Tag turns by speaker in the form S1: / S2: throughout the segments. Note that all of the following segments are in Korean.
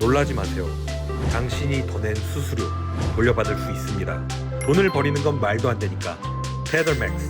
S1: 놀라지 마세요. 당신이 더 낸 수수료 돌려받을 수 있습니다. 돈을 버리는 건 말도 안 되니까. 테더맥스.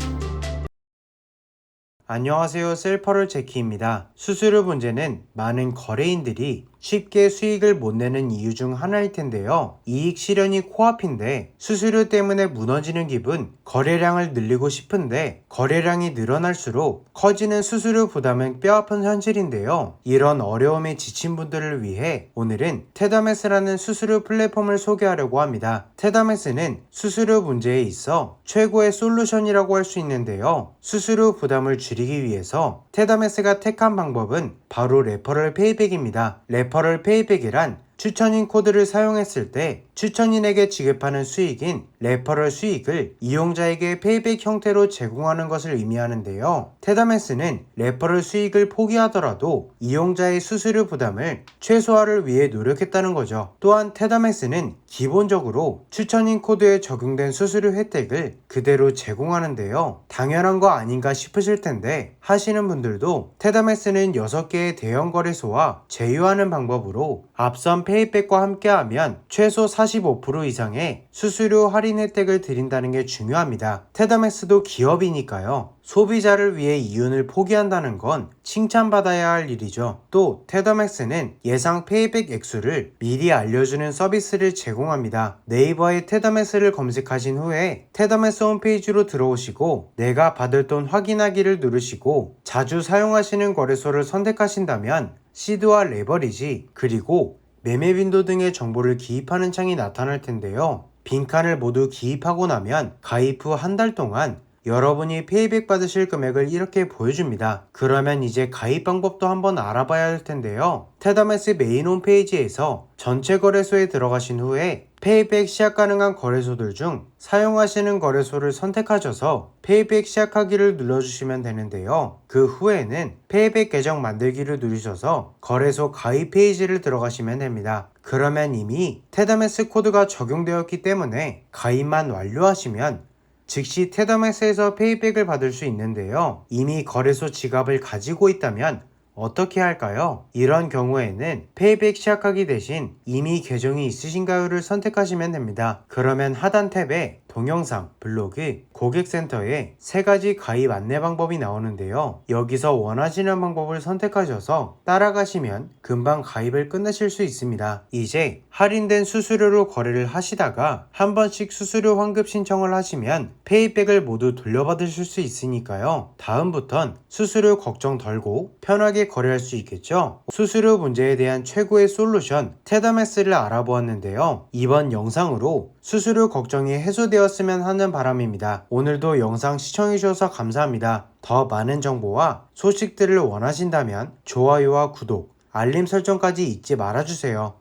S2: 안녕하세요. 셀퍼럴 제키입니다. 수수료 문제는 많은 거래인들이 쉽게 수익을 못 내는 이유 중 하나일 텐데요. 이익 실현이 코앞인데 수수료 때문에 무너지는 기분, 거래량을 늘리고 싶은데 거래량이 늘어날수록 커지는 수수료 부담은 뼈아픈 현실인데요. 이런 어려움에 지친 분들을 위해 오늘은 테더메스라는 수수료 플랫폼을 소개하려고 합니다. 테더메스는 수수료 문제에 있어 최고의 솔루션이라고 할 수 있는데요. 수수료 부담을 줄이기 위해서 테더메스가 택한 방법은 바로 레퍼럴 페이백입니다. 레 퍼럴 페이백이란 추천인 코드를 사용했을 때 추천인에게 지급하는 수익인 레퍼럴 수익을 이용자에게 페이백 형태로 제공하는 것을 의미하는데요. 테다메스는 레퍼럴 수익을 포기하더라도 이용자의 수수료 부담을 최소화를 위해 노력했다는 거죠. 또한 테다메스는 기본적으로 추천인 코드에 적용된 수수료 혜택을 그대로 제공하는데요. 당연한 거 아닌가 싶으실 텐데 하시는 분들도 테다메스는 6개의 대형 거래소와 제휴하는 방법으로 앞선 페이백과 함께하면 최소 45% 이상의 수수료 할인 혜택을 드린다는 게 중요합니다. 테다메스도 기업이니까요. 소비자를 위해 이윤을 포기한다는 건 칭찬받아야 할 일이죠. 또 테더맥스는 예상 페이백 액수를 미리 알려주는 서비스를 제공합니다. 네이버에 테더맥스를 검색하신 후에 테더맥스 홈페이지로 들어오시고 내가 받을 돈 확인하기를 누르시고 자주 사용하시는 거래소를 선택하신다면 시드와 레버리지 그리고 매매 빈도 등의 정보를 기입하는 창이 나타날 텐데요. 빈칸을 모두 기입하고 나면 가입 후 한 달 동안 여러분이 페이백 받으실 금액을 이렇게 보여줍니다. 그러면 이제 가입 방법도 한번 알아봐야 할 텐데요. 테더메스 메인 홈페이지에서 전체 거래소에 들어가신 후에 페이백 시작 가능한 거래소들 중 사용하시는 거래소를 선택하셔서 페이백 시작하기를 눌러주시면 되는데요. 그 후에는 페이백 계정 만들기를 누르셔서 거래소 가입 페이지를 들어가시면 됩니다. 그러면 이미 테더메스 코드가 적용되었기 때문에 가입만 완료하시면 즉시 테더맥스에서 페이백을 받을 수 있는데요. 이미 거래소 지갑을 가지고 있다면 어떻게 할까요? 이런 경우에는 페이백 시작하기 대신 이미 계정이 있으신가요를 선택하시면 됩니다. 그러면 하단 탭에 동영상, 블로그, 고객센터에 세 가지 가입 안내 방법이 나오는데요. 여기서 원하시는 방법을 선택하셔서 따라가시면 금방 가입을 끝내실 수 있습니다. 이제 할인된 수수료로 거래를 하시다가 한 번씩 수수료 환급 신청을 하시면 페이백을 모두 돌려받으실 수 있으니까요. 다음부턴 수수료 걱정 덜고 편하게 거래할 수 있겠죠. 수수료 문제에 대한 최고의 솔루션 테다메스를 알아보았는데요. 이번 영상으로 수수료 걱정이 해소되었으면 하는 바람입니다. 오늘도 영상 시청해주셔서 감사합니다. 더 많은 정보와 소식들을 원하신다면 좋아요와 구독, 알림 설정까지 잊지 말아주세요.